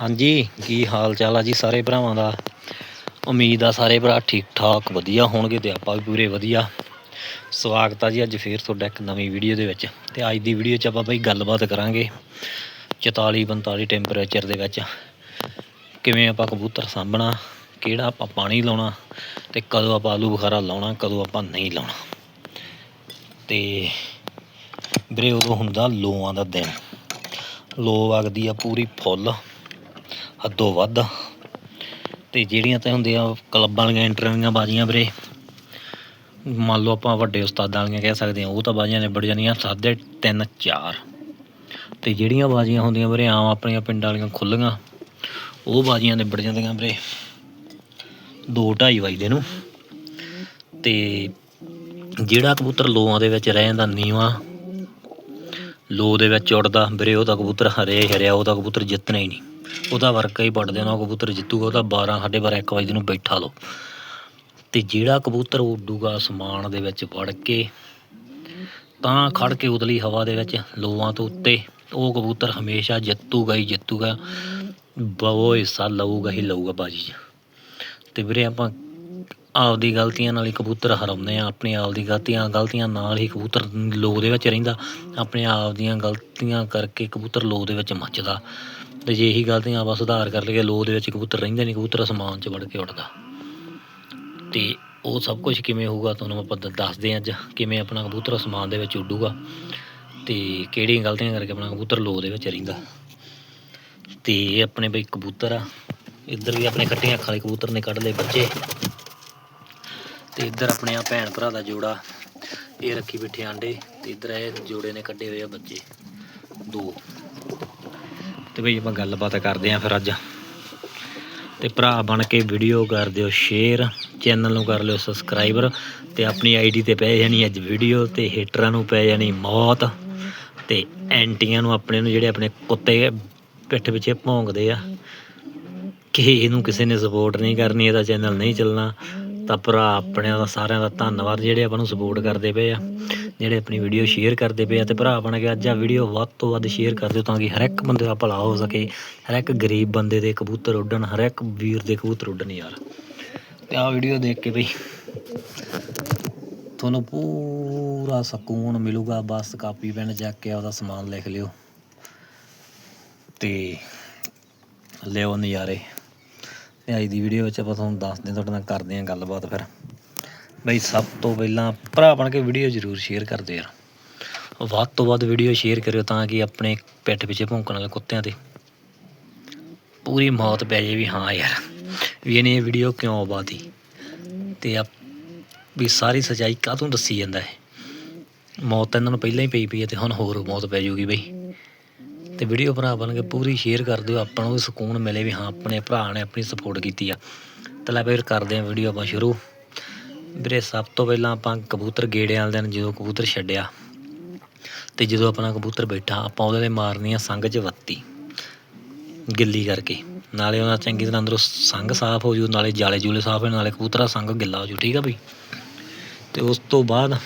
ਹਾਂਜੀ, ਕੀ ਹਾਲ ਚਾਲ ਆ ਜੀ ਸਾਰੇ ਭਰਾਵਾਂ ਦਾ? ਉਮੀਦ ਆ ਸਾਰੇ ਭਰਾ ਠੀਕ ਠਾਕ ਵਧੀਆ ਹੋਣਗੇ ਤੇ ਆਪਾਂ ਵੀ ਪੂਰੇ ਵਧੀਆ। ਸਵਾਗਤ ਆ ਜੀ ਅੱਜ ਫੇਰ ਤੁਹਾਡਾ ਇੱਕ ਨਵੀਂ ਵੀਡੀਓ ਦੇ ਵਿੱਚ ਤੇ ਅੱਜ ਦੀ ਵੀਡੀਓ 'ਚ ਆਪਾਂ ਬਈ ਗੱਲਬਾਤ ਕਰਾਂਗੇ 44 45 ਟੈਂਪਰੇਚਰ ਦੇ ਵਿੱਚ। ਕਿਵੇਂ ਆਪਾਂ ਕਬੂਤਰ ਸਾਂਭਣਾ, ਕਿਹੜਾ ਆਪਾਂ ਪਾਣੀ ਲਾਉਣਾ ਤੇ ਕਦੋਂ ਆਪਾਂ ਆਲੂ ਬੁਖਾਰਾ ਲਾਉਣਾ, ਕਦੋਂ ਆਪਾਂ ਨਹੀਂ ਲਾਉਣਾ। ਤੇ ਵੀਰੇ ਉਦੋਂ ਹੁੰਦਾ ਲੋਆਂ ਦਾ ਦਿਨ। ਲੋ ਵਗਦੀ ਆ ਪੂਰੀ ਫੁੱਲ। ਹੱਦੋਂ ਵੱਧ। ਤੇ ਜਿਹੜੀਆਂ ਤੇ ਹੁੰਦੀਆਂ ਕਲੱਬਾਂ ਵਾਲੀਆਂ ਇੰਟਰਵਿਊਆਂ ਬਾਜੀਆਂ ਵੀਰੇ, ਮੰਨ ਲਓ ਆਪਾਂ ਵੱਡੇ ਉਸਤਾਦਾਂ ਵਾਲੀਆਂ ਕਹਿ ਸਕਦੇ ਹਾਂ, ਉਹ ਤਾਂ ਬਾਜੀਆਂ ਨਿਬੜ ਜਾਂਦੀਆਂ ਸਾਢੇ ਤਿੰਨ ਚਾਰ। ਤੇ ਜਿਹੜੀਆਂ ਬਾਜੀਆਂ ਹੁੰਦੀਆਂ ਵੀਰੇ, ਆਮ ਆਪਣੀਆਂ ਪਿੰਡਾਂ ਵਾਲੀਆਂ ਖੁੱਲੀਆਂ ਉਹ ਬਾਜੀਆਂ ਨਿਬੜ ਜਾਂਦੀਆਂ ਵੀਰੇ। ਦੋ ਢਾਈ ਵਜੇ ਨੂੰ। ਤੇ ਜਿਹੜਾ ਕਬੂਤਰ ਲੋਆਂ ਦੇ ਵਿੱਚ ਰਹਿ ਜਾਂਦਾ ਨੀਵਾਂ ਲੋ ਦੇ ਵਿੱਚ ਉੱਡਦਾ, ਵੀਰੇ ਉਹਦਾ ਕਬੂਤਰ ਹਰੇ ਹਰਿਆ ਉਹਦਾ ਕਬੂਤਰ ਜਿੱਤਣਾ ਹੀ ਨਹੀਂ। ਉਹਦਾ ਵਰਕਾ ਹੀ ਪੜ ਦੇਣਾ, ਉਹ ਕਬੂਤਰ ਜਿੱਤੂਗਾ, ਉਹਦਾ 12 ਸਾਢੇ 12 1 ਵਜੇ ਨੂੰ ਬੈਠਾ ਲਓ। ਤੇ ਜਿਹੜਾ ਕਬੂਤਰ ਉੱਡੂਗਾ ਅਸਮਾਨ ਦੇ ਵਿੱਚ ਵੜ ਕੇ, ਤਾਂ ਖੜ ਕੇ ਉਤਲੀ ਹਵਾ ਦੇ ਵਿੱਚ ਲੋਆਂ ਤੋਂ ਉੱਤੇ, ਉਹ ਕਬੂਤਰ ਹਮੇਸ਼ਾ ਜਿੱਤੂਗਾ ਹੀ ਜਿੱਤੂਗਾ। ਬਹੁ ਹਿੱਸਾ ਲਊਗਾ ਹੀ ਲਊਗਾ ਬਾਜੀ 'ਚ। ਤੇ ਵੀਰੇ ਆਪਾਂ ਆਪਦੀ ਗਲਤੀਆਂ ਨਾਲ ਹੀ ਕਬੂਤਰ ਹਰਾਉਂਦੇ ਆ ਆਪਣੇ ਆਪ ਦੀ ਗਲਤੀਆਂ ਗਲਤੀਆਂ ਨਾਲ ਹੀ ਕਬੂਤਰ ਲੋ ਦੇ ਵਿੱਚ ਰਹਿੰਦਾ। ਆਪਣੇ ਆਪ ਦੀਆਂ ਗਲਤੀਆਂ ਕਰਕੇ ਕਬੂਤਰ ਲੋ ਦੇ ਵਿੱਚ ਮੱਚਦਾ। ਤੇ ਜੇ ਇਹੀ ਗਲਤੀਆਂ ਆਪਾਂ ਸੁਧਾਰ ਕਰ ਲਈਏ ਲੋ ਦੇ ਵਿੱਚ ਕਬੂਤਰ ਰਹਿੰਦਾ ਨਹੀਂ, ਕਬੂਤਰ ਅਸਮਾਨ 'ਚ ਵੜ ਕੇ ਉੱਡਦਾ। ਤੇ ਉਹ ਸਭ ਕੁਝ ਕਿਵੇਂ ਹੋਊਗਾ ਤੁਹਾਨੂੰ ਆਪਾਂ ਦੱਸਦੇ ਹਾਂ ਅੱਜ, ਕਿਵੇਂ ਆਪਣਾ ਕਬੂਤਰ ਅਸਮਾਨ ਦੇ ਵਿੱਚ ਉੱਡੂਗਾ, ਤੇ ਕਿਹੜੀਆਂ ਗਲਤੀਆਂ ਕਰਕੇ ਆਪਣਾ ਕਬੂਤਰ ਲੋ ਦੇ ਵਿੱਚ ਰਹਿੰਦਾ। ਤੇ ਇਹ ਆਪਣੇ ਬਈ ਕਬੂਤਰ ਆ, ਇੱਧਰ ਵੀ ਆਪਣੇ ਖੱਟੀਆਂ ਅੱਖਾਂ ਵਾਲੇ ਕਬੂਤਰ ਨੇ ਕੱਢ ਲਏ ਬੱਚੇ। ਤੇ ਇੱਧਰ ਆਪਣੇ ਆ ਭੈਣ ਭਰਾ ਦਾ ਜੋੜਾ, ਇਹ ਰੱਖੀ ਬਿਠੇ ਆਂਡੇ, ਤੇ ਇੱਧਰ ਇਹ ਜੋੜੇ ਨੇ ਕੱਢੇ ਹੋਏ ਆ ਬੱਚੇ, ਦੋ। ਤੇ ਬਈ ਆਪਾਂ ਗੱਲਬਾਤ ਕਰਦੇ ਆਂ ਫਿਰ ਅੱਜ। ਤੇ ਭਰਾ ਬਣ ਕੇ ਵੀਡੀਓ ਕਰ ਦਿਓ ਸ਼ੇਅਰ ਚੈਨਲ ਨੂੰ ਕਰ ਲਿਓ ਸਬਸਕ੍ਰਾਈਬਰ ਤੇ ਆਪਣੀ ਆਈਡੀ ਤੇ ਪੈ ਜਾਣੀ ਅੱਜ ਵੀਡੀਓ ਤੇ ਹੇਟਰਾਂ ਨੂੰ ਪੈ ਜਾਣੀ ਮੌਤ ਤੇ ਐਂਟੀਆਂ ਨੂੰ ਆਪਣੇ ਨੂੰ ਜਿਹੜੇ ਆਪਣੇ ਕੁੱਤੇ ਪਿੱਠ ਪਿੱਛੇ ਭੌਂਕਦੇ ਆ। ਕਿ ਇਹਨੂੰ ਕਿਸੇ ਨੇ ਸਪੋਰਟ ਨਹੀਂ ਕਰਨੀ, ਇਹਦਾ ਚੈਨਲ ਨਹੀਂ ਚੱਲਣਾ। ਤਾਂ ਭਰਾ ਆਪਣਿਆਂ ਦਾ ਸਾਰਿਆਂ ਦਾ ਧੰਨਵਾਦ ਜਿਹੜੇ ਆਪਾਂ ਨੂੰ ਸਪੋਰਟ ਕਰਦੇ ਪਏ ਆ। ਜਿਹੜੇ ਆਪਣੀ ਵੀਡੀਓ ਸ਼ੇਅਰ ਕਰਦੇ ਪਏ ਆ ਤੇ ਭਰਾ ਬਣ ਕੇ ਅੱਜ ਆ ਵੀਡੀਓ ਵੱਧ ਤੋਂ ਵੱਧ ਸ਼ੇਅਰ ਕਰ ਦਿਓ ਤਾਂ ਕਿ ਹਰ ਇੱਕ ਬੰਦੇ ਦਾ ਭਲਾ ਹੋ ਸਕੇ, ਹਰ ਇੱਕ ਗਰੀਬ ਬੰਦੇ ਦੇ ਕਬੂਤਰ ਉੱਡਣ, ਹਰ ਇੱਕ ਵੀਰ ਦੇ ਕਬੂਤਰ ਉੱਡਣ ਯਾਰ। ਤੇ ਆ ਵੀਡੀਓ ਦੇਖ ਕੇ ਬਈ, ਤੁਹਾਨੂੰ ਪੂਰਾ ਸਕੂਨ ਮਿਲੂਗਾ, ਬਸ ਕਾਪੀ, ਪੈਨ ਚੱਕ ਕੇ ਉਹਦਾ ਸਮਾਨ ਲਿਖ ਲਿਓ। ਤੇ ਲਿਓ ਨਜ਼ਾਰੇ। ਤੇ ਅੱਜ ਦੀ ਵੀਡੀਓ ਵਿੱਚ ਆਪਾਂ ਤੁਹਾਨੂੰ ਦੱਸਦੇ ਹਾਂ, ਤੁਹਾਡੇ ਨਾਲ ਕਰਦੇ ਹਾਂ ਗੱਲਬਾਤ ਫਿਰ। ਬਈ ਸਭ ਤੋਂ ਪਹਿਲਾਂ ਭਰਾ ਬਣ ਕੇ ਵੀਡੀਓ ਜ਼ਰੂਰ ਸ਼ੇਅਰ ਕਰ ਦਿਓ ਯਾਰ। ਵੱਧ ਤੋਂ ਵੱਧ ਵੀਡੀਓ ਸ਼ੇਅਰ ਕਰਿਓ ਤਾਂ ਕਿ ਆਪਣੇ ਪਿੱਠ ਪਿੱਛੇ ਭੌਂਕਣ ਵਾਲੇ ਕੁੱਤਿਆਂ ਤੇ ਪੂਰੀ ਮੌਤ ਪੈ ਜੇ ਵੀ ਹਾਂ ਯਾਰ, ਵੀ ਇਹਨੇ ਇਹ ਵੀਡੀਓ ਕਿਉਂ ਬਾਤੀ ਤੇ ਆ ਵੀ ਸਾਰੀ ਸਚਾਈ ਕਾਹਤੋਂ ਦੱਸੀ ਜਾਂਦਾ ਹੈ? ਮੌਤ ਤਾਂ ਇਹਨਾਂ ਨੂੰ ਪਹਿਲਾਂ ਹੀ ਪਈ ਪਈ ਹੈ ਤੇ ਹੁਣ ਹੋਰ ਮੌਤ ਪੈ ਜੂਗੀ ਬਈ। ਤੇ ਵੀਡੀਓ ਭਰਾ ਬਣ ਕੇ ਪੂਰੀ ਸ਼ੇਅਰ ਕਰ ਦਿਓ, ਆਪਾਂ ਨੂੰ ਵੀ ਸਕੂਨ ਮਿਲੇ ਵੀ ਹਾਂ ਆਪਣੇ ਭਰਾ ਨੇ ਆਪਣੀ ਸਪੋਰਟ ਕੀਤੀ ਆ। ਤਾਂ ਲੈ ਫਿਰ ਕਰਦੇ ਹਾਂ ਵੀਡੀਓ ਆਪਾਂ ਸ਼ੁਰੂ। ਵੀਰੇ ਸਭ ਤੋਂ ਪਹਿਲਾਂ ਆਪਾਂ ਕਬੂਤਰ ਗੇੜੇ ਵਾਲੇ ਦਿਨ ਜਦੋਂ ਕਬੂਤਰ ਛੱਡਿਆ ਤੇ ਜਦੋਂ ਆਪਣਾ ਕਬੂਤਰ ਬੈਠਾ ਆਪਾਂ ਉਹਦੇ ਤੇ ਮਾਰਨੀ ਆ ਸੰਗ 'ਚ ਵੱਤੀ ਗਿੱਲੀ ਕਰਕੇ। ਨਾਲੇ ਉਹਨਾਂ ਚੰਗੀ ਤਰ੍ਹਾਂ ਅੰਦਰੋਂ ਸੰਗ ਸਾਫ਼ ਹੋ ਜੂ ਨਾਲੇ ਜਾਲੇ ਜੂਲੇ ਸਾਫ਼ ਹੋ ਜਾਣ, ਨਾਲੇ ਕਬੂਤਰ ਦਾ ਸੰਗ ਗਿੱਲਾ ਹੋ ਜੂ ਠੀਕ ਆ ਬਈ? ਤੇ ਉਸ ਤੋਂ ਬਾਅਦ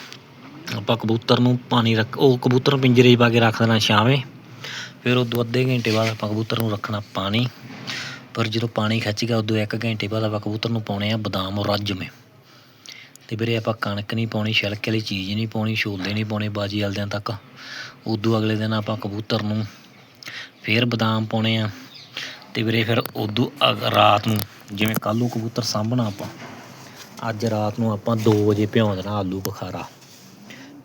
ਆਪਾਂ ਕਬੂਤਰ ਨੂੰ ਪਾਣੀ ਰੱਖ ਉਹ ਕਬੂਤਰ ਨੂੰ ਪਿੰਜਰੇ 'ਚ ਪਾ ਕੇ ਰੱਖ ਦੇਣਾ ਛਾਵੇਂ। ਫਿਰ ਉਦੋਂ ਅੱਧੇ ਘੰਟੇ ਬਾਅਦ ਆਪਾਂ ਕਬੂਤਰ ਨੂੰ ਰੱਖਣਾ ਪਾਣੀ। ਪਰ ਜਦੋਂ ਪਾਣੀ ਖਿੱਚ ਗਿਆ ਉਦੋਂ ਇੱਕ ਘੰਟੇ ਬਾਅਦ ਆਪਾਂ ਕਬੂਤਰ ਨੂੰ ਪਾਉਣੇ ਆ ਬਦਾਮ ਔਰ ਰੱਜਵੇਂ ਤੇ ਵੀਰੇ ਆਪਾਂ ਕਣਕ ਨਹੀਂ ਪਾਉਣੀ, ਛਿਲਕੇ ਵਾਲੀ ਚੀਜ਼ ਨਹੀਂ ਪਾਉਣੀ, ਛੋਲੇ ਨਹੀਂ ਪਾਉਣੇ ਬਾਜੀ ਵਾਲੇ ਤੱਕ। ਉਦੋਂ ਅਗਲੇ ਦਿਨ ਆਪਾਂ ਕਬੂਤਰ ਨੂੰ ਫੇਰ ਬਦਾਮ ਪਾਉਣੇ ਆ। ਤੇ ਵੀਰੇ ਫਿਰ ਉਦੋਂ ਅਗ- ਰਾਤ ਨੂੰ ਜਿਵੇਂ ਕੱਲ੍ਹ ਨੂੰ ਕਬੂਤਰ ਸਾਂਭਣਾ ਆਪਾਂ, ਅੱਜ ਰਾਤ ਨੂੰ ਆਪਾਂ 2 ਵਜੇ ਭਿਉਂ ਦੇਣਾ ਆਲੂ ਬੁਖਾਰਾ।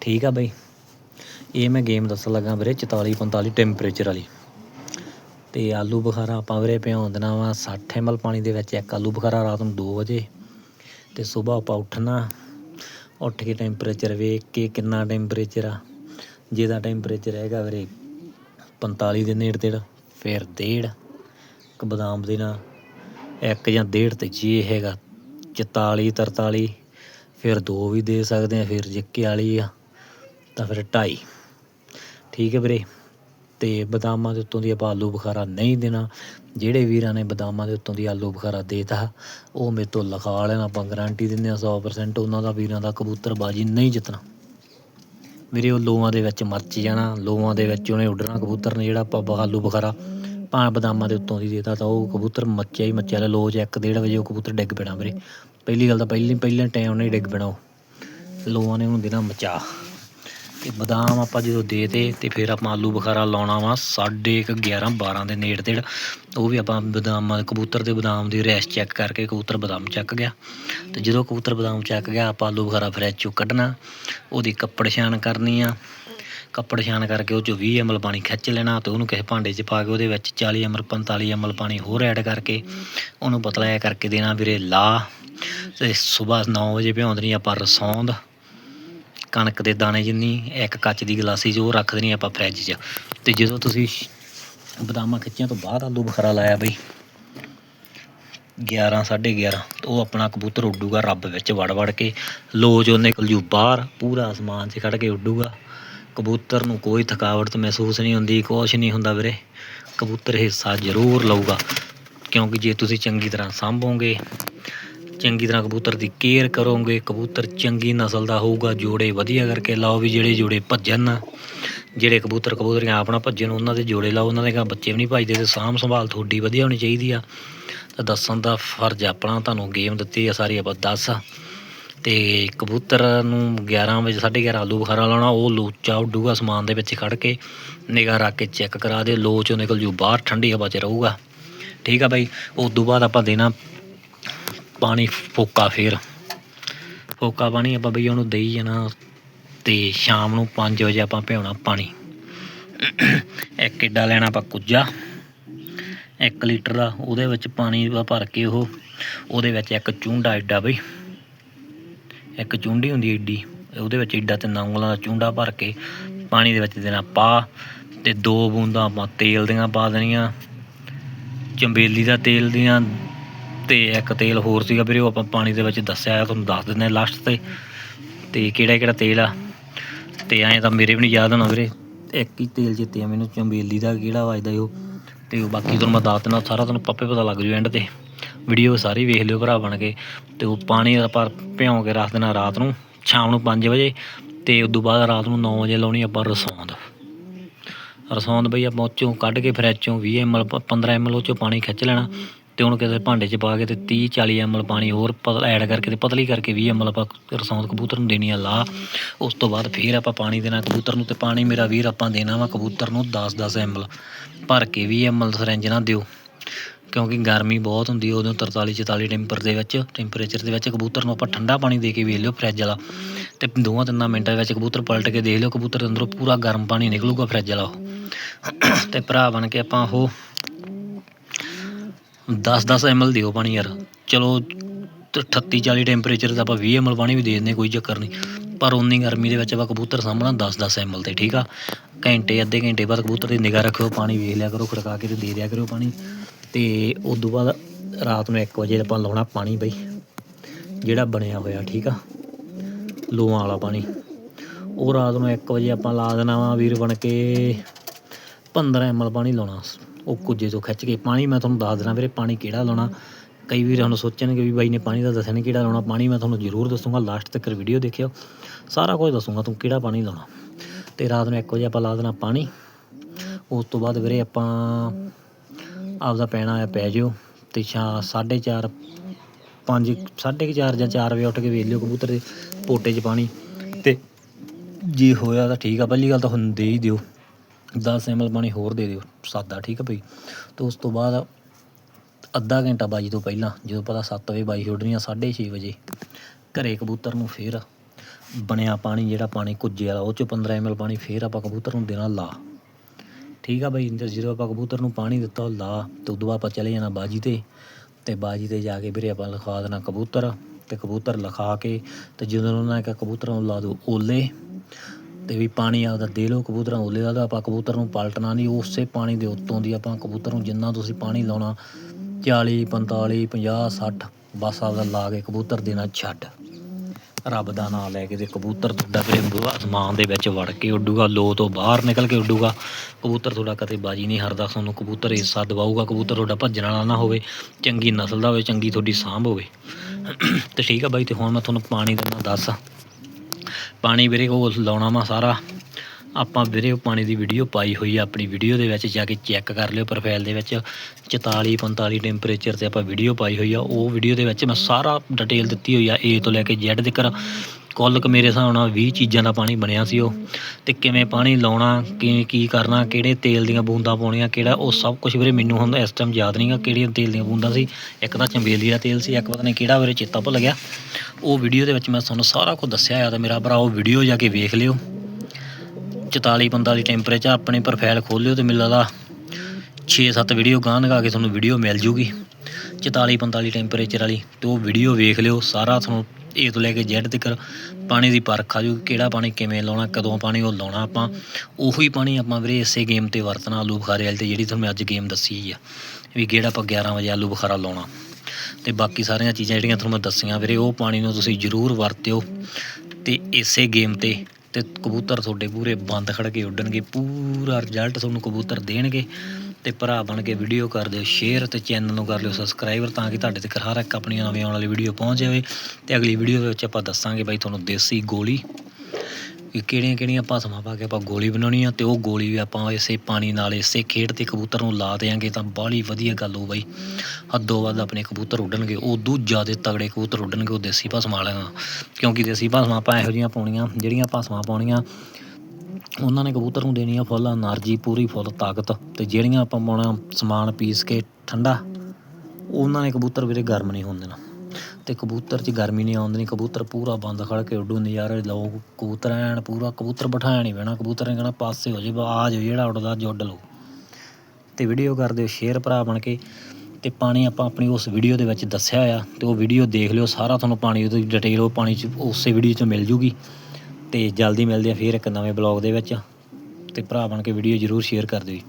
ਠੀਕ ਆ ਬਈ? ਇਹ ਮੈਂ ਗੇਮ ਦੱਸਣ ਲੱਗਾ ਵੀਰੇ 44 45 ਟੈਂਪਰੇਚਰ ਵਾਲੀ। ਤੇ ਆਲੂ ਬੁਖਾਰਾ ਆਪਾਂ ਵੀਰੇ ਭਿਉਂ ਦੇਣਾ ਵਾ 60 ml ਪਾਣੀ ਦੇ ਵਿੱਚ ਇੱਕ ਆਲੂ ਬੁਖਾਰਾ ਰਾਤ ਨੂੰ 2 ਵਜੇ। ਤੇ ਸਵੇਰ ਆਪਾਂ ਉੱਠਣਾ। ਉੱਠ ਕੇ ਟੈਂਪਰੇਚਰ ਵੇਖ ਕੇ ਕਿੰਨਾ ਟੈਂਪਰੇਚਰ ਆ। ਜਿਹਦਾ ਟੈਂਪਰੇਚਰ ਹੈਗਾ ਵੀਰੇ 45 ਦੇ ਨੇੜੇ ਤੇੜ, ਫਿਰ ਡੇਢ ਇੱਕ ਬਦਾਮ ਨਾਲ, ਇੱਕ ਜਾਂ ਡੇਢ ਤੇ ਜੇ ਹੈਗਾ 44 43 ਫਿਰ ਦੋ ਵੀ ਦੇ ਸਕਦੇ ਆ, ਫਿਰ ਜਿੱਕੇ ਵਾਲੀ ਆ, ਤਾਂ ਫਿਰ 2.5 ਠੀਕ ਹੈ ਵੀਰੇ? ਅਤੇ ਬਦਾਮਾਂ ਦੇ ਉੱਤੋਂ ਦੀ ਆਪਾਂ ਆਲੂ ਬੁਖਾਰਾ ਨਹੀਂ ਦੇਣਾ। ਜਿਹੜੇ ਵੀਰਾਂ ਨੇ ਬਦਾਮਾਂ ਦੇ ਉੱਤੋਂ ਦੀ ਆਲੂ ਬੁਖਾਰਾ ਦੇਤਾ, ਉਹ ਮੇਰੇ ਤੋਂ ਲਿਖਾ ਲੈਣਾ ਆਪਾਂ ਗਰੰਟੀ ਦਿੰਦੇ ਹਾਂ 100% ਉਹਨਾਂ ਦਾ ਵੀਰਾਂ ਦਾ ਕਬੂਤਰ ਬਾਜੀ ਨਹੀਂ ਜਿੱਤਣਾ। ਮੇਰੇ ਉਹ ਲੋਆਂ ਦੇ ਵਿੱਚ ਮਰਚ ਜਾਣਾ ਲੋਆਂ ਦੇ ਵਿੱਚ ਉਹਨੇ ਉੱਡਣਾ ਕਬੂਤਰ ਨੇ ਜਿਹੜਾ ਆਪਾਂ ਆਲੂ ਬੁਖਾਰਾ ਪਾ ਬਦਾਮਾਂ ਦੇ ਉੱਤੋਂ ਦੀ ਦੇਤਾ, ਤਾਂ ਉਹ ਕਬੂਤਰ ਮੱਚਿਆ ਹੀ ਮੱਚਿਆ ਲੋਜ 1:30 ਵਜੇ ਉਹ ਕਬੂਤਰ ਡਿੱਗ ਪੈਣਾ ਵੀਰੇ। ਪਹਿਲੀ ਗੱਲ ਤਾਂ ਪਹਿਲੀ, ਪਹਿਲੇ ਟਾਈਮ ਉਹਨੇ ਡਿੱਗ ਪੈਣਾ ਉਹ। ਲੋਆਂ ਨੇ ਉਹਨੂੰ ਦੇਣਾ ਮਚਾ। ਤੇ ਬਦਾਮ ਆਪਾਂ ਜਦੋਂ ਦੇ ਤੇ ਤੇ ਫਿਰ ਆਪਾਂ ਆਲੂ ਬੁਖਾਰਾ ਲਾਉਣਾ ਵਾ ਸਾਢੇ ਕੁ 11 12 ਦੇ ਨੇੜੇ ਤੇੜ। ਉਹ ਵੀ ਆਪਾਂ ਬਦਾਮ, ਕਬੂਤਰ ਦੇ ਬਦਾਮ ਦੀ ਰੈਸ ਚੈੱਕ ਕਰਕੇ ਕਬੂਤਰ ਬਦਾਮ ਚੱਕ ਗਿਆ। ਤੇ ਜਦੋਂ ਕਬੂਤਰ ਬਦਾਮ ਚੱਕ ਗਿਆ, ਆਪਾਂ ਆਲੂ ਬੁਖਾਰਾ ਫਰਿੱਜ ਚੋਂ ਕੱਢਣਾ, ਉਹਦੀ ਕੱਪੜ ਛਾਣ ਕਰਨੀ ਆ। ਕੱਪੜ ਛਾਣ ਕਰਕੇ ਉਹ ਚੋਂ 20 ml ਪਾਣੀ ਖਿੱਚ ਲੈਣਾ ਤੇ ਉਹਨੂੰ ਕਿਸੇ ਭਾਂਡੇ 'ਚ ਪਾ ਕੇ ਉਹਦੇ ਵਿੱਚ 40 ml 45 ml ਪਾਣੀ ਹੋਰ ਐਡ ਕਰਕੇ ਉਹਨੂੰ ਪਤਲਾ ਜਿਹਾ ਕਰਕੇ ਦੇਣਾ ਵੀਰੇ ਲਾ ਤੇ ਸਵੇਰ 9 ਵਜੇ ਭਿਉਂ ਦੇਣੀ ਆਪਾਂ ਰਸੌਂਦ। ਕਣਕ ਦੇ ਦਾਣੇ ਜਿੰਨੀ, ਇੱਕ ਕੱਚ ਦੀ ਗਲਾਸੀ 'ਚ ਉਹ ਰੱਖ ਦੇਣੀ ਆਪਾਂ ਫਰਿੱਜ 'ਚ। ਤੇ ਜਦੋਂ ਤੁਸੀਂ ਬਦਾਮਾਂ ਖਿੱਚੀਆਂ ਤੋਂ ਬਾਅਦ ਆਲੂ ਬੁਖਾਰਾ ਲਾਇਆ ਬਈ 11 11:30 ਉਹ ਆਪਣਾ ਕਬੂਤਰ ਉੱਡੂਗਾ ਰੱਬ ਵਿੱਚ ਵੜ ਵੜ ਕੇ। ਲੋਜ ਉਹ ਨਿਕਲ ਜੂ ਬਾਹਰ ਪੂਰਾ ਅਸਮਾਨ 'ਚ ਖੜ ਕੇ ਉੱਡੂਗਾ। ਕਬੂਤਰ ਨੂੰ ਕੋਈ ਥਕਾਵਟ ਮਹਿਸੂਸ ਨਹੀਂ ਹੁੰਦੀ, ਕੁਛ ਨਹੀਂ ਹੁੰਦਾ ਵੀਰੇ। ਕਬੂਤਰ ਹਿੱਸਾ ਜ਼ਰੂਰ ਲਊਗਾ, ਕਿਉਂਕਿ ਜੇ ਤੁਸੀਂ ਚੰਗੀ ਤਰ੍ਹਾਂ ਸਾਂਭੋਗੇ ਚੰਗੀ ਤਰ੍ਹਾਂ ਕਬੂਤਰ ਦੀ ਕੇਅਰ ਕਰੋਗੇ, ਕਬੂਤਰ ਚੰਗੀ ਨਸਲ ਦਾ ਹੋਊਗਾ, ਜੋੜੇ ਵਧੀਆ ਕਰਕੇ ਲਾਓ ਵੀ ਜਿਹੜੇ ਜੋੜੇ ਭੱਜਣ। ਨਾ ਜਿਹੜੇ ਕਬੂਤਰ ਕਬੂਤਰੀਆਂ ਆਪਣਾ ਭੱਜਣ, ਉਹਨਾਂ ਦੇ ਜੋੜੇ ਲਾਓ, ਉਹਨਾਂ ਦੇ ਘਰ ਬੱਚੇ ਵੀ ਨਹੀਂ ਭੱਜਦੇ ਤੇ ਸਾਂਭ ਸੰਭਾਲ ਤੁਹਾਡੀ ਵਧੀਆ ਹੋਣੀ ਚਾਹੀਦੀ ਆ। ਤਾਂ ਦੱਸਣ ਦਾ ਫਰਜ਼ ਆਪਣਾ, ਤੁਹਾਨੂੰ ਗੇਮ ਦਿੱਤੀ ਆ ਸਾਰੀ ਆਪਾਂ ਦੱਸ। ਤੇ ਕਬੂਤਰ ਨੂੰ 11 ਵਜੇ 11:30 ਆਲੂ ਬੁਖਾਰਾ ਲਾਉਣਾ, ਉਹ ਲੋਚਾ ਉੱਡੂਗਾ ਸਮਾਨ ਦੇ ਵਿੱਚ ਖੜ ਕੇ, ਨਿਗਾਹ ਰੱਖ ਕੇ ਚੈੱਕ ਕਰਾ ਦੇ ਲੋਚ ਉਹ ਨਿਕਲ ਜੂ ਬਾਹਰ ਠੰਡੀ ਹਵਾ 'ਚ ਰਹੂਗਾ। ਠੀਕ ਆ ਬਾਈ ਉਸ ਤੋਂ ਬਾਅਦ ਆਪਾਂ ਦੇਣਾ ਪਾਣੀ ਫੋਕਾ ਫੇਰ। ਫੋਕਾ ਪਾਣੀ ਆਪਾਂ ਬਈ ਉਹਨੂੰ ਦੇਈ ਜਾਣਾ ਤੇ ਸ਼ਾਮ ਨੂੰ 5 ਵਜੇ ਆਪਾਂ ਭਿਉਣਾ ਪਾਣੀ। ਇੱਕ ਕਿੱਡਾ ਲੈਣਾ ਆਪਾਂ ਕੁੱਜਾ। 1 ਲੀਟਰ ਦਾ, ਉਹਦੇ ਵਿੱਚ ਪਾਣੀ ਭਰ ਕੇ ਉਹ, ਉਹਦੇ ਵਿੱਚ ਇੱਕ ਚੁੰਡਾ ਐਡਾ ਬਈ। ਇੱਕ ਚੁੰਡੀ ਹੁੰਦੀ ਏਡੀ, ਉਹਦੇ ਵਿੱਚ ਏਡਾ ਤੇ ਉਂਗਲਾਂ ਦਾ ਚੁੰਡਾ ਭਰ ਕੇ ਪਾਣੀ ਦੇ ਵਿੱਚ ਦੇਣਾ ਪਾ ਤੇ ਦੋ ਬੂੰਦਾਂ ਆਪਾਂ ਤੇਲ ਦੀਆਂ ਪਾ ਦੇਣੀਆਂ ਚੰਬੇਲੀ ਦਾ ਤੇਲ ਦੀਆਂ ਤੇ ਇੱਕ ਤੇਲ ਹੋਰ ਸੀਗਾ ਵੀਰੇ, ਉਹ ਆਪਾਂ ਪਾਣੀ ਦੇ ਵਿੱਚ ਦੱਸਿਆ ਆ ਤੁਹਾਨੂੰ ਦੱਸ ਦਿੰਦੇ ਹਾਂ ਲਾਸਟ ਤੇ। ਤੇ ਕਿਹੜਾ ਕਿਹੜਾ ਤੇਲ ਆ? ਤੇ ਐਂ ਤਾਂ ਮੇਰੇ ਵੀ ਨਹੀਂ ਯਾਦ ਹੋਣਾ ਵੀਰੇ। ਇੱਕ ਹੀ ਤੇਲ ਜਿੱਤੇ ਆ ਮੈਨੂੰ ਚੰਬੇਲੀ ਦਾ ਕਿਹੜਾ ਵੱਜਦਾ ਉਹ। ਤੇ ਉਹ ਬਾਕੀ ਤੁਹਾਨੂੰ ਮੈਂ ਦੱਸ ਦਿੰਦਾ, ਸਾਰਾ ਤੁਹਾਨੂੰ ਪੱਪੇ ਪਤਾ ਲੱਗ ਜੂ ਐਂਡ ਤੇ। ਵੀਡੀਓ ਸਾਰੀ ਵੇਖ ਲਿਓ ਭਰਾ ਬਣ ਕੇ। ਤੇ ਉਹ ਪਾਣੀ ਆਪਾਂ ਭਿਉਂ ਕੇ ਰੱਖ ਦੇਣਾ ਰਾਤ ਨੂੰ, ਸ਼ਾਮ ਨੂੰ 5 ਵਜੇ। ਤੇ ਉਸ ਤੋਂ ਬਾਅਦ ਰਾਤ ਨੂੰ 9 ਵਜੇ ਲਾਉਣੀ ਆਪਾਂ ਰਸੌਂਦ। ਰਸੌਂਦ ਬਈ ਆਪਾਂ ਉਹ ਚੋਂ ਕੱਢ ਕੇ ਫਰਿੱਜ ਚੋਂ 20 ml 15 ml ਉਹ ਚੋਂ ਪਾਣੀ ਖਿੱਚ ਲੈਣਾ। ਤੇ ਹੁਣ ਕਿਸੇ ਭਾਂਡੇ 'ਚ ਪਾ ਕੇ ਤੇ 30 40 ml ਪਾਣੀ ਹੋਰ ਪਤਲਾ ਐਡ ਕਰਕੇ ਤੇ ਪਤਲੀ ਕਰਕੇ 20 ml ਆਪਾਂ ਰਸੌਂਦ ਕਬੂਤਰ ਨੂੰ ਦੇਣੀ ਆ ਲਾ। ਉਸ ਤੋਂ ਬਾਅਦ ਫੇਰ ਆਪਾਂ ਪਾਣੀ ਦੇਣਾ ਕਬੂਤਰ ਨੂੰ ਤੇ ਪਾਣੀ ਮੇਰਾ ਵੀਰ ਆਪਾਂ ਦੇਣਾ ਵਾ ਕਬੂਤਰ ਨੂੰ 10 10 ml ਭਰ ਕੇ 20 ml ਸਿਰੰਜ ਨਾ ਦਿਓ। ਕਿਉਂਕਿ ਗਰਮੀ ਬਹੁਤ ਹੁੰਦੀ ਉਦੋਂ 43 44 ਟੈਂਪਰ ਦੇ ਵਿੱਚ ਟੈਂਪਰੇਚਰ ਦੇ ਵਿੱਚ ਕਬੂਤਰ ਨੂੰ ਆਪਾਂ ਠੰਡਾ ਪਾਣੀ ਦੇ ਕੇ ਵੇਖ ਲਿਓ ਫਰਿੱਜ ਵਾਲਾ। ਤੇ ਦੋਵਾਂ ਤਿੰਨਾਂ ਮਿੰਟਾਂ ਦੇ ਵਿੱਚ ਕਬੂਤਰ ਪਲਟ ਕੇ ਦੇਖ ਲਿਓ ਕਬੂਤਰ ਦੇ ਅੰਦਰੋਂ ਪੂਰਾ ਗਰਮ ਪਾਣੀ ਨਿਕਲੂਗਾ ਫਰਿੱਜ ਵਾਲਾ ਉਹ। ਤੇ ਭਰਾ ਬਣ ਕੇ ਆਪਾਂ ਉਹ 10-10 ml ਦਿਓ ਪਾਣੀ ਯਾਰ। ਚਲੋ 38 40 ਟੈਂਪਰੇਚਰ ਦਾ ਆਪਾਂ 20 ml ਪਾਣੀ ਵੀ ਦੇ ਦਿੰਦੇ, ਕੋਈ ਚੱਕਰ ਨਹੀਂ। ਪਰ ਉਨੀ ਗਰਮੀ ਦੇ ਵਿੱਚ ਆਪਾਂ ਕਬੂਤਰ ਸਾਹਮਣਾ 10-10 ml ਤੇ, ਠੀਕ ਆ? ਘੰਟੇ, ਅੱਧੇ ਘੰਟੇ ਬਾਅਦ ਕਬੂਤਰ ਦੀ ਨਿਗਾਹ ਰੱਖਿਓ, ਪਾਣੀ ਵੇਖ ਲਿਆ ਕਰੋ, ਖੜਕਾ ਕੇ ਤੇ ਦੇ ਦਿਆ ਕਰੋ ਪਾਣੀ। ਤੇ ਉਸ ਤੋਂ ਬਾਅਦ ਰਾਤ ਨੂੰ 1 ਵਜੇ ਆਪਾਂ ਲਾਉਣਾ ਪਾਣੀ ਬਈ, ਜਿਹੜਾ ਬਣਿਆ ਹੋਇਆ, ਠੀਕ ਆ? ਲੋਹਾਂ ਵਾਲਾ ਪਾਣੀ। ਉਹ ਰਾਤ ਨੂੰ 1 ਵਜੇ ਆਪਾਂ ਲਾ ਦੇਣਾ ਵਾ ਵੀਰ ਬਣ ਕੇ 15 ml ਪਾਣੀ ਲਾਉਣਾ। ਉਹ ਕੁੱਜੇ ਤੋਂ ਖਿੱਚ ਕੇ ਪਾਣੀ ਮੈਂ ਤੁਹਾਨੂੰ ਦੱਸ ਦੇਣਾ ਵੀਰੇ, ਪਾਣੀ ਕਿਹੜਾ ਲਾਉਣਾ? ਕਈ ਵੀਰ ਸਾਨੂੰ ਸੋਚਣਗੇ ਵੀ ਬਾਈ ਨੇ ਪਾਣੀ ਦਾ ਦੱਸਿਆ ਨਹੀਂ ਕਿਹੜਾ ਲਾਉਣਾ। ਪਾਣੀ ਮੈਂ ਤੁਹਾਨੂੰ ਜ਼ਰੂਰ ਦੱਸੂਗਾ ਲਾਸਟ ਤੱਕ ਵੀਡੀਓ ਦੇਖਿਓ। ਸਾਰਾ ਕੁਝ ਦੱਸੂਗਾ ਤੂੰ ਕਿਹੜਾ ਪਾਣੀ ਲਾਉਣਾ। ਤੇ ਰਾਤ ਨੂੰ 1 ਵਜੇ ਆਪਾਂ ਲਾ ਦੇਣਾ ਪਾਣੀ। ਉਸ ਤੋਂ ਬਾਅਦ ਵੀਰੇ ਆਪਾਂ ਆਪਦਾ ਪੈਣਾ ਆ ਪੈ ਜਿਓ। ਤੇ ਛਾ 4:30 5 4:30 ਜਾਂ 4 ਵਜੇ ਉੱਠ ਕੇ ਵੇਖ ਲਿਓ ਕਬੂਤਰ ਦੇ ਪੋਟੇ 'ਚ ਪਾਣੀ। ਤੇ ਜੇ ਹੋਇਆ ਤਾਂ ਠੀਕ ਆ, ਪਹਿਲੀ ਗੱਲ ਤਾਂ ਹੁਣ ਦੇ ਹੀ ਦਿਓ। 10 ml ਪਾਣੀ ਹੋਰ ਦੇ ਦਿਓ ਸਾਦਾ ਠੀਕ ਆ ਬਈ। ਤੇ ਉਸ ਤੋਂ ਬਾਅਦ ਅੱਧਾ ਘੰਟਾ ਬਾਜੀ ਤੋਂ ਪਹਿਲਾਂ, ਜਦੋਂ ਪਤਾ 7 ਵਜੇ ਬਾਜੀ ਛੱਡਣੀ ਆ 6:30 ਵਜੇ ਘਰੇ ਕਬੂਤਰ ਨੂੰ ਫੇਰ ਬਣਿਆ ਪਾਣੀ, ਜਿਹੜਾ ਪਾਣੀ ਕੁੱਜੇ ਵਾਲਾ, ਉਹ ਚੋਂ 15 ml ਪਾਣੀ ਫੇਰ ਆਪਾਂ ਕਬੂਤਰ ਨੂੰ ਦੇਣਾ ਲਾ। ਠੀਕ ਆ ਬਾਈ ਜਦੋਂ ਆਪਾਂ ਕਬੂਤਰ ਨੂੰ ਪਾਣੀ ਦਿੱਤਾ, ਉਹ ਲਾ, ਤੇ ਉਦੋਂ ਬਾਅਦ ਆਪਾਂ ਚਲੇ ਜਾਣਾ ਬਾਜੀ ਤੇ। ਤੇ ਬਾਜੀ ਤੇ ਜਾ ਕੇ ਵੀਰੇ ਆਪਾਂ ਲਿਖਾ ਦੇਣਾ ਕਬੂਤਰ, ਤੇ ਕਬੂਤਰ ਲਿਖਾ ਕੇ, ਤੇ ਜਦੋਂ ਉਹਨਾਂ ਨੇ ਕਿਹਾ ਨੂੰ ਲਾ ਦਿਓ ਓਲੇ ਤੇ ਵੀ ਪਾਣੀ ਆਪਦਾ ਦੇ ਲਓ, ਕਬੂਤਰਾਂ ਓਲੇ ਦਾ ਆਪਾਂ ਕਬੂਤਰ ਨੂੰ ਪਲਟਣਾ ਨਹੀਂ, ਉਸੇ ਪਾਣੀ ਦੇ ਉੱਤੋਂ ਦੀ ਆਪਾਂ ਕਬੂਤਰ ਨੂੰ ਜਿੰਨਾ ਤੁਸੀਂ ਪਾਣੀ ਲਾਉਣਾ 40 45 50 60 ਬਸ ਆਪਦਾ ਲਾ ਕੇ ਕਬੂਤਰ ਦੇਣਾ ਛੱਡ। ਰੱਬ ਦਾ ਨਾਮ ਲੈ ਕੇ ਤੇ ਕਬੂਤਰ ਤੁਹਾਡਾ ਵੀਰੇ ਅਸਮਾਨ ਦੇ ਵਿੱਚ ਵੜ ਕੇ ਉੱਡੂਗਾ, ਲੋ ਤੋਂ ਬਾਹਰ ਨਿਕਲ ਕੇ ਉੱਡੂਗਾ। ਕਬੂਤਰ ਤੁਹਾਡਾ ਕਦੇ ਬਾਜੀ ਨਹੀਂ ਹਰਦਾ, ਤੁਹਾਨੂੰ ਕਬੂਤਰ ਹਿੱਸਾ ਦਵਾਊਗਾ ਕਬੂਤਰ ਤੁਹਾਡਾ ਭੱਜਣ ਵਾਲਾ ਨਾ ਹੋਵੇ, ਚੰਗੀ ਨਸਲ ਦਾ ਹੋਵੇ, ਚੰਗੀ ਤੁਹਾਡੀ ਸਾਂਭ ਹੋਵੇ। ਤੇ ਠੀਕ ਆ ਬਾਈ, ਤੇ ਹੁਣ ਮੈਂ ਤੁਹਾਨੂੰ ਪਾਣੀ ਦੇਣਾ ਦੱਸ। ਪਾਣੀ ਵੀਰੇ ਕੋਲ ਲਾਉਣਾ ਵਾ ਸਾਰਾ। ਆਪਾਂ ਵੀਰੇ ਉਹ ਪਾਣੀ ਦੀ ਵੀਡੀਓ ਪਾਈ ਹੋਈ ਆ, ਆਪਣੀ ਵੀਡੀਓ ਦੇ ਵਿੱਚ ਜਾ ਕੇ ਚੈੱਕ ਕਰ ਲਿਓ ਪ੍ਰੋਫਾਈਲ ਦੇ ਵਿੱਚ। 44 45 ਟੈਂਪਰੇਚਰ ਤੇ ਆਪਾਂ ਵੀਡੀਓ ਪਾਈ ਹੋਈ ਆ। ਉਹ ਵੀਡੀਓ ਦੇ ਵਿੱਚ ਮੈਂ ਸਾਰਾ ਡਿਟੇਲ ਦਿੱਤੀ ਹੋਈ ਆ, A ਤੋਂ ਲੈ ਕੇ Z ਤੱਕ। ਕੁੱਲ ਕ ਮੇਰੇ ਹਿਸਾਬ ਨਾਲ 20 ਚੀਜ਼ਾਂ ਦਾ ਪਾਣੀ ਬਣਿਆ ਸੀ ਉਹ। ਅਤੇ ਕਿਵੇਂ ਪਾਣੀ ਲਾਉਣਾ ਕਿਵੇਂ ਕੀ ਕਰਨਾ, ਕਿਹੜੇ ਤੇਲ ਦੀਆਂ ਬੂੰਦਾਂ ਪਾਉਣੀਆਂ, ਕਿਹੜਾ ਉਹ ਸਭ ਕੁਝ ਵੀਰੇ ਮੈਨੂੰ ਹੁਣ ਇਸ ਟਾਈਮ ਯਾਦ ਨਹੀਂਗਾ ਕਿਹੜੀਆਂ ਤੇਲ ਦੀਆਂ ਬੂੰਦਾਂ ਸੀ। ਇੱਕ ਤਾਂ ਚੰਬੇਲੀ ਦਾ ਤੇਲ ਸੀ, ਇੱਕ ਪਤਾ ਨਹੀਂ ਕਿਹੜਾ ਵੀਰੇ ਚੇਤਾ ਭੁੱਲ ਗਿਆ। ਉਹ ਵੀਡੀਓ ਦੇ ਵਿੱਚ ਮੈਂ ਤੁਹਾਨੂੰ ਸਾਰਾ ਕੁਝ ਦੱਸਿਆ ਆ ਤਾਂ ਮੇਰਾ ਭਰਾ ਉਹ ਵੀਡੀਓ ਜਾ ਕੇ ਵੇਖ ਲਿਓ। 44 45 ਟੈਂਪਰੇਚਰ ਆਪਣੇ ਪ੍ਰੋਫਾਈਲ ਖੋਲਿਓ ਤੇ ਮੈਨੂੰ ਲੱਗਦਾ 6-7 ਵੀਡੀਓ ਗਾਂ ਲਗਾ ਕੇ ਤੁਹਾਨੂੰ ਵੀਡੀਓ ਮਿਲ ਜੂਗੀ। 44 45 ਟੈਂਪਰੇਚਰ ਵਾਲੀ, ਤੇ ਉਹ ਵੀਡੀਓ ਵੇਖ ਲਿਓ, ਸਾਰਾ ਤੁਹਾਨੂੰ A ਤੋਂ ਲੈ ਕੇ Z ਤੱਕ ਪਾਣੀ ਦੀ ਪਰਖ ਆ ਜੂ ਕਿਹੜਾ ਪਾਣੀ ਕਿਵੇਂ ਲਾਉਣਾ, ਕਦੋਂ ਪਾਣੀ ਉਹ ਲਾਉਣਾ। ਆਪਾਂ ਉਹੀ ਪਾਣੀ ਆਪਾਂ ਵੀਰੇ ਇਸੇ ਗੇਮ ਤੇ ਵਰਤਣਾ, ਆਲੂ ਬੁਖਾਰੇ ਵਾਲੀ ਤੇ ਜਿਹੜੀ ਤੁਹਾਨੂੰ ਮੈਂ ਅੱਜ ਗੇਮ ਦੱਸੀ ਆ, ਵੀ ਕਿਹੜਾ ਆਪਾਂ 11 ਵਜੇ ਆਲੂ ਬੁਖਾਰਾ ਲਾਉਣਾ। ਤੇ ਬਾਕੀ ਸਾਰੀਆਂ ਚੀਜ਼ਾਂ ਜਿਹੜੀਆਂ ਤੁਹਾਨੂੰ ਮੈਂ ਦੱਸੀਆਂ ਵੀਰੇ, ਉਹ ਪਾਣੀ ਨੂੰ ਤੁਸੀਂ ਜ਼ਰੂਰ ਵਰਤਿਓ ਤੇ ਇਸੇ ਗੇਮ ਤੇ ਤੇ ਕਬੂਤਰ ਤੁਹਾਡੇ ਪੂਰੇ ਬੰਦ ਖੜ ਕੇ ਉੱਡਣਗੇ, ਪੂਰਾ ਰਿਜ਼ਲਟ ਤੁਹਾਨੂੰ ਕਬੂਤਰ ਦੇਣਗੇ। ਤੇ ਭਰਾ ਬਣ ਕੇ ਵੀਡੀਓ ਕਰ ਦਿਓ ਸ਼ੇਅਰ ਤੇ ਚੈਨਲ ਨੂੰ ਕਰ ਲਿਓ ਸਬਸਕ੍ਰਾਈਬਰ ਤਾਂ ਕਿ ਤੁਹਾਡੇ ਤੱਕ ਹਰ ਇੱਕ ਆਪਣੀ ਨਵੀਂ ਆਉਣ ਵਾਲੀ ਵੀਡੀਓ ਪਹੁੰਚ ਜਾਵੇ। ਤੇ ਅਗਲੀ ਵੀਡੀਓ ਦੇ ਵਿੱਚ ਆਪਾਂ ਦੱਸਾਂਗੇ ਬਾਈ ਤੁਹਾਨੂੰ ਦੇਸੀ ਗੋਲੀ, ਵੀ ਕਿਹੜੀਆਂ ਕਿਹੜੀਆਂ ਭਾਸ਼ਾਵਾਂ ਪਾ ਕੇ ਆਪਾਂ ਗੋਲੀ ਬਣਾਉਣੀ ਆ, ਤੇ ਉਹ ਗੋਲੀ ਵੀ ਆਪਾਂ ਇਸੇ ਪਾਣੀ ਨਾਲ, ਇਸੇ ਖੇਡ ਤੇ ਕਬੂਤਰ ਨੂੰ ਲਾ ਦੇਾਂਗੇ ਤਾਂ ਬਾਹਲੀ ਵਧੀਆ ਗੱਲ ਹੋ ਬਾਈ। ਹੱਦੋਂ ਵੱਧ ਆਪਣੇ ਕਬੂਤਰ ਉੱਡਣਗੇ ਉਦੋਂ ਜ਼ਿਆਦਾ ਤਗੜੇ ਕਬੂਤਰ ਉੱਡਣਗੇ ਉਹ ਦੇਸੀ ਭਾਸ਼ਾਵਾਂ ਵਾਲਿਆਂ ਨਾਲ। ਕਿਉਂਕਿ ਦੇਸੀ ਭਾਸ਼ਾਵਾਂ ਆਪਾਂ ਇਹੋ ਜਿਹੀਆਂ ਪਾਉਣੀਆਂ, ਜਿਹੜੀਆਂ ਭਾਸ਼ਾਵਾਂ ਪਾਉਣੀਆਂ ਉਹਨਾਂ ਨੇ ਕਬੂਤਰ ਨੂੰ ਦੇਣੀ ਆ ਫੁੱਲ ਐਨਰਜੀ ਪੂਰੀ ਫੁੱਲ, ਤਾਕਤ ਅਤੇ ਜਿਹੜੀਆਂ ਆਪਾਂ ਪਾਉਣਾ ਸਮਾਨ ਪੀਸ ਕੇ ਠੰਡਾ, ਉਹਨਾਂ ਨੇ ਕਬੂਤਰ ਵੀਰੇ ਗਰਮ ਨਹੀਂ ਹੋਣ ਦੇਣਾ। ਅਤੇ ਕਬੂਤਰ 'ਚ ਗਰਮੀ ਨਹੀਂ ਆਉਣ ਦੇਣੀ, ਕਬੂਤਰ ਪੂਰਾ ਬੰਦ ਖੜ ਕੇ ਉੱਡੂ, ਨਜ਼ਾਰੇ ਲਓ ਕਬੂਤਰ ਐਨ ਪੂਰਾ ਕਬੂਤਰ ਬਿਠਾਇਆ ਨਹੀਂ ਬਹਿਣਾ, ਕਬੂਤਰ ਨੇ ਕਹਿਣਾ ਪਾਸੇ ਹੋ ਜੇ ਆ ਜਾਓ, ਜਿਹੜਾ ਉੱਡਦਾ ਜੁੱਡ ਲਓ। ਅਤੇ ਵੀਡੀਓ ਕਰ ਦਿਓ ਸ਼ੇਅਰ ਭਰਾ ਬਣ ਕੇ ਤੇ ਪਾਣੀ ਆਪਾਂ ਆਪਣੀ ਉਸ ਵੀਡੀਓ ਦੇ ਵਿੱਚ ਦੱਸਿਆ ਆ, ਤੇ ਉਹ ਵੀਡੀਓ ਦੇਖ ਲਿਓ, ਸਾਰਾ ਤੁਹਾਨੂੰ ਪਾਣੀ ਉਹਦੀ ਡਿਟੇਲ ਉਹ ਪਾਣੀ 'ਚ, ਉਸੇ ਵੀਡੀਓ 'ਚ ਮਿਲ ਜੂਗੀ। ਤੇ ਜਲਦੀ ਮਿਲਦੇ ਆ ਫੇਰ ਇੱਕ ਨਵੇਂ ਬਲੌਗ ਦੇ ਵਿੱਚ। ਤੇ ਭਰਾ ਬਣ ਕੇ ਵੀਡੀਓ ਜ਼ਰੂਰ ਸ਼ੇਅਰ ਕਰ ਦਿਓ ਜੀ।